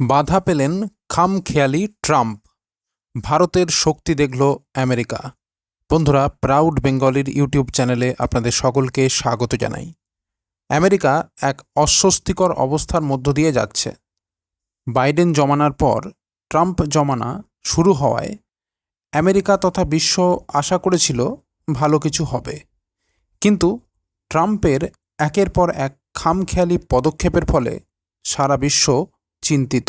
বাধা পেলেন খামখেয়ালি ট্রাম্প। ভারতের শক্তি দেখল আমেরিকা। বন্ধুরা প্রাউড বেঙ্গলির ইউটিউব চ্যানেলে আপনাদের সকলকে স্বাগত জানাই। আমেরিকা এক অস্বস্তিকর অবস্থার মধ্য দিয়ে যাচ্ছে। বাইডেন জমানার পর ট্রাম্প জমানা শুরু হওয়ায় আমেরিকা তথা বিশ্ব আশা করেছিল ভালো কিছু হবে। কিন্তু ট্রাম্পের একের পর এক খামখেয়ালি পদক্ষেপের ফলে সারা বিশ্ব চিন্তিত।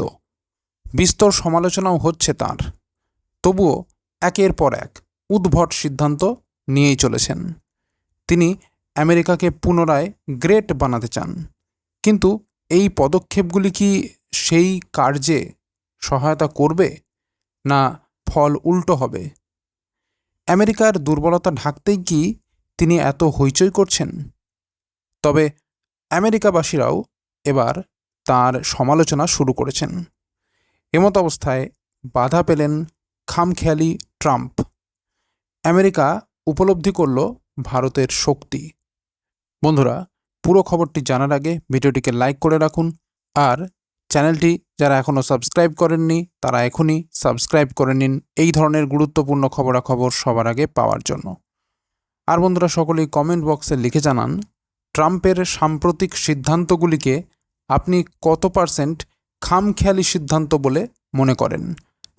বিস্তর সমালোচনাও হচ্ছে তার। তবুও একের পর এক উদ্ভট সিদ্ধান্ত নিয়েই চলেছেন। তিনি আমেরিকাকে পুনরায় গ্রেট বানাতে চান। কিন্তু এই পদক্ষেপগুলি কি সেই কার্যে সহায়তা করবে না ফল উল্টো হবে? আমেরিকার দুর্বলতা ঢাকতেই কি তিনি এত হইচই করছেন? তবে আমেরিকাবাসীরাও এবার সমালোচনা শুরু করেছেন। এমত অবস্থায় বাধা পেলেন খামখেয়ালি ট্রাম্প। আমেরিকা উপলব্ধি করল ভারতের শক্তি। বন্ধুরা, পুরো খবরটি জানার আগে ভিডিওটিকে লাইক করে রাখুন আর চ্যানেলটি যারা এখনও সাবস্ক্রাইব করেননি, তারা এখনই সাবস্ক্রাইব করে নিন এই ধরনের গুরুত্বপূর্ণ খবরাখবর সবার আগে পাওয়ার জন্য। আর বন্ধুরা, সকলেই কমেন্ট বক্সে লিখে জানান, ট্রাম্পের সাম্প্রতিক সিদ্ধান্তগুলিকে আপনি কত পার্সেন্ট খামখেয়ালি সিদ্ধান্ত বলে মনে করেন?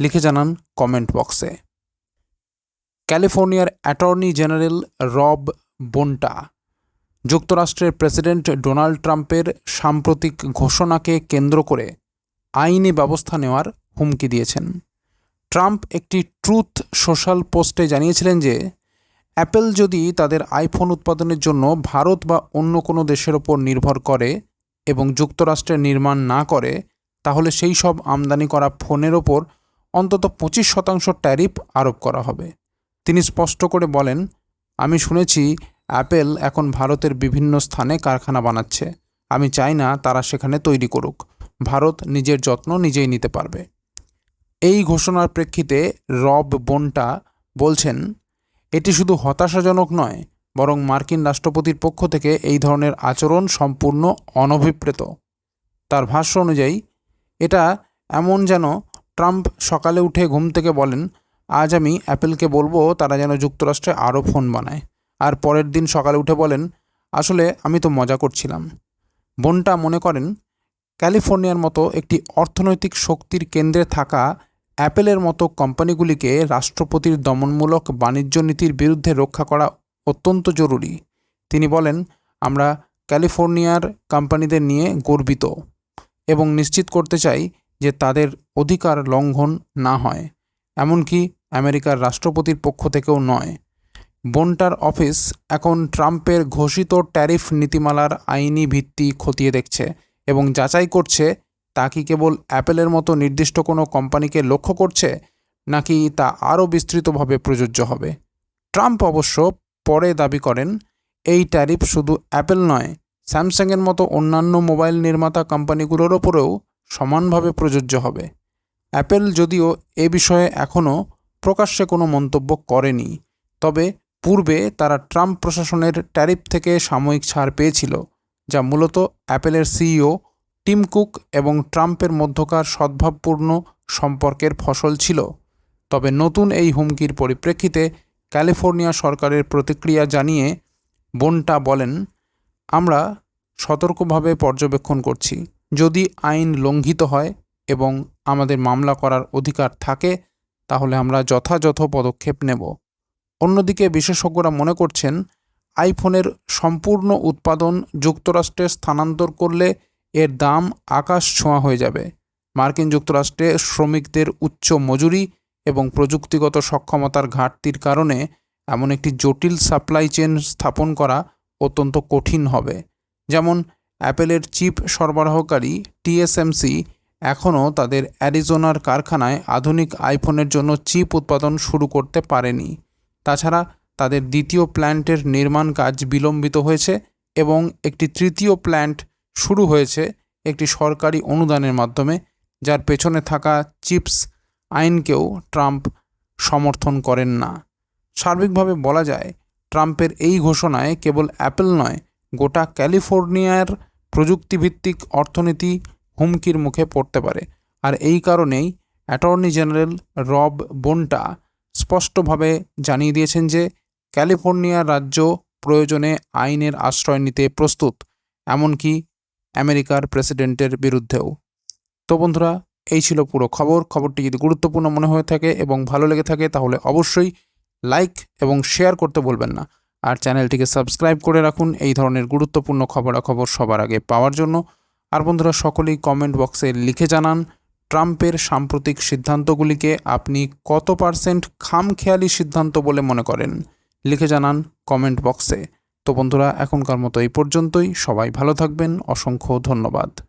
লিখে জানান কমেন্ট বক্সে। ক্যালিফোর্নিয়ার অ্যাটর্নি জেনারেল রব বোন্টা, যুক্তরাষ্ট্রের প্রেসিডেন্ট ডোনাল্ড ট্রাম্পের সাম্প্রতিক ঘোষণাকে কেন্দ্র করে আইনি ব্যবস্থা নেওয়ার হুমকি দিয়েছেন। ট্রাম্প একটি ট্রুথ সোশ্যাল পোস্টে জানিয়েছিলেন যে, অ্যাপেল যদি তাদের আইফোন উৎপাদনের জন্য ভারত বা অন্য কোনো দেশের ওপর নির্ভর করে এবং যুক্তরাষ্ট্রের নির্মাণ না করে, তাহলে সেই সব আমদানি করা ফোনের ওপর অন্তত পঁচিশ শতাংশ ট্যারিফ আরোপ করা হবে। তিনি স্পষ্ট করে বলেন, আমি শুনেছি অ্যাপেল এখন ভারতের বিভিন্ন স্থানে কারখানা বানাচ্ছে। আমি চাই না তারা সেখানে তৈরি করুক। ভারত নিজের যত্ন নিজেই নিতে পারবে। এই ঘোষণার প্রেক্ষিতে রব বোনটা বলছেন, এটি শুধু হতাশাজনক নয় বরং মার্কিন রাষ্ট্রপতির পক্ষ থেকে এই ধরনের আচরণ সম্পূর্ণ অনভিপ্রেত। তার ভাষ্য অনুযায়ী, এটা এমন যেন ট্রাম্প সকালে উঠে ঘুম থেকে বলেন, আজ আমি অ্যাপেলকে বলব তারা যেন যুক্তরাষ্ট্রে আরও ফোন বানায়। আর পরের দিন সকালে উঠে বলেন, আসলে আমি তো মজা করছিলাম। বোনটা মনে করেন, ক্যালিফোর্নিয়ার মতো একটি অর্থনৈতিক শক্তির কেন্দ্রে থাকা অ্যাপেলের মতো কোম্পানিগুলিকে রাষ্ট্রপতির দমনমূলক বাণিজ্য নীতির বিরুদ্ধে রক্ষা করা অত্যন্ত জরুরি। তিনি বলেন, আমরা ক্যালিফোর্নিয়ার কোম্পানিদের নিয়ে গর্বিত এবং নিশ্চিত করতে চাই যে তাদের অধিকার লঙ্ঘন না হয়। এমনকি আমেরিকার রাষ্ট্রপতির পক্ষ থেকেও নয়। বন্টার অফিস এখন ট্রাম্পের ঘোষিত ট্যারিফ নীতিমালার আইনি ভিত্তি খতিয়ে দেখছে এবং যাচাই করছে তা কি কেবল অ্যাপেলের মতো নির্দিষ্ট কোনো কোম্পানিকে লক্ষ্য করছে নাকি তা আরও বিস্তৃতভাবে প্রযোজ্য হবে। ট্রাম্প অবশ্য পরে দাবি করেন, এই ট্যারিফ শুধু অ্যাপেল নয়, স্যামসাংয়ের মতো অন্যান্য মোবাইল নির্মাতা কোম্পানিগুলোর ওপরেও সমানভাবে প্রযোজ্য হবে। অ্যাপেল যদিও এ বিষয়ে এখনও প্রকাশ্যে কোনো মন্তব্য করেনি, তবে পূর্বে তারা ট্রাম্প প্রশাসনের ট্যারিফ থেকে সাময়িক ছাড় পেয়েছিল, যা মূলত অ্যাপেলের সিইও টিম কুক এবং ট্রাম্পের মধ্যকার সদ্ভাবপূর্ণ সম্পর্কের ফসল ছিল। তবে নতুন এই হুমকির পরিপ্রেক্ষিতে ক্যালিফোর্নিয়া সরকারের প্রতিক্রিয়া জানিয়ে বোনটা বলেন, আমরা সতর্কভাবে পর্যবেক্ষণ করছি। যদি আইন লঙ্ঘিত হয় এবং আমাদের মামলা করার অধিকার থাকে, তাহলে আমরা যথাযথ পদক্ষেপ নেব। অন্যদিকে বিশেষজ্ঞরা মনে করছেন, আইফোনের সম্পূর্ণ উৎপাদন যুক্তরাষ্ট্রে স্থানান্তর করলে এর দাম আকাশ ছোঁয়া হয়ে যাবে। মার্কিন যুক্তরাষ্ট্রে শ্রমিকদের উচ্চ মজুরি এবং প্রযুক্তিগত সক্ষমতার ঘাটতির কারণে এমন একটি জটিল সাপ্লাই চেন স্থাপন করা অত্যন্ত কঠিন হবে। যেমন, অ্যাপেলের চিপ সরবরাহকারী টিএসএমসি এখনও তাদের অ্যারিজোনার কারখানায় আধুনিক আইফোনের জন্য চিপ উৎপাদন শুরু করতে পারেনি। তাছাড়া, তাদের দ্বিতীয় প্ল্যান্টের নির্মাণ কাজ বিলম্বিত হয়েছে এবং একটি তৃতীয় প্ল্যান্ট শুরু হয়েছে একটি সরকারি অনুদানের মাধ্যমে, যার পেছনে থাকা চিপস আইনকেও ট্রাম্প সমর্থন করেন না। সার্বিকভাবে বলা যায়, ট্রাম্পের এই ঘোষণায় কেবল অ্যাপেল নয়, গোটা ক্যালিফোর্নিয়ার প্রযুক্তিভিত্তিক অর্থনীতি হুমকির মুখে পড়তে পারে। আর এই কারণেই অ্যাটর্নি জেনারেল রব বোন্টা স্পষ্টভাবে জানিয়ে দিয়েছেন যে ক্যালিফোর্নিয়া রাজ্য প্রয়োজনে আইনের আশ্রয় নিতে প্রস্তুত, এমনকি আমেরিকার প্রেসিডেন্টের বিরুদ্ধেও। তো বন্ধুরা এই ছিল পুরো খবর। খবরটি যদি গুরুত্বপূর্ণ মনে হয়ে থাকে এবং ভালো লেগে থাকে, তাহলে অবশ্যই লাইক এবং শেয়ার করতে বলবেন না। আর চ্যানেলটিকে সাবস্ক্রাইব করে রাখুন। এই ধরনের গুরুত্বপূর্ণ খবরাখবর সবার আগে পাওয়ার জন্য। আর বন্ধুরা, সকলেই কমেন্ট বক্সে লিখে জানান ট্রাম্পের সাম্প্রতিক সিদ্ধান্তগুলিকে আপনি কত পার্সেন্ট খামখেয়ালি সিদ্ধান্ত বলে মনে করেন? লিখে জানান কমেন্ট বক্সে তো বন্ধুরা, এখনকার মতো এই পর্যন্তই। সবাই ভালো থাকবেন। অসংখ্য ধন্যবাদ।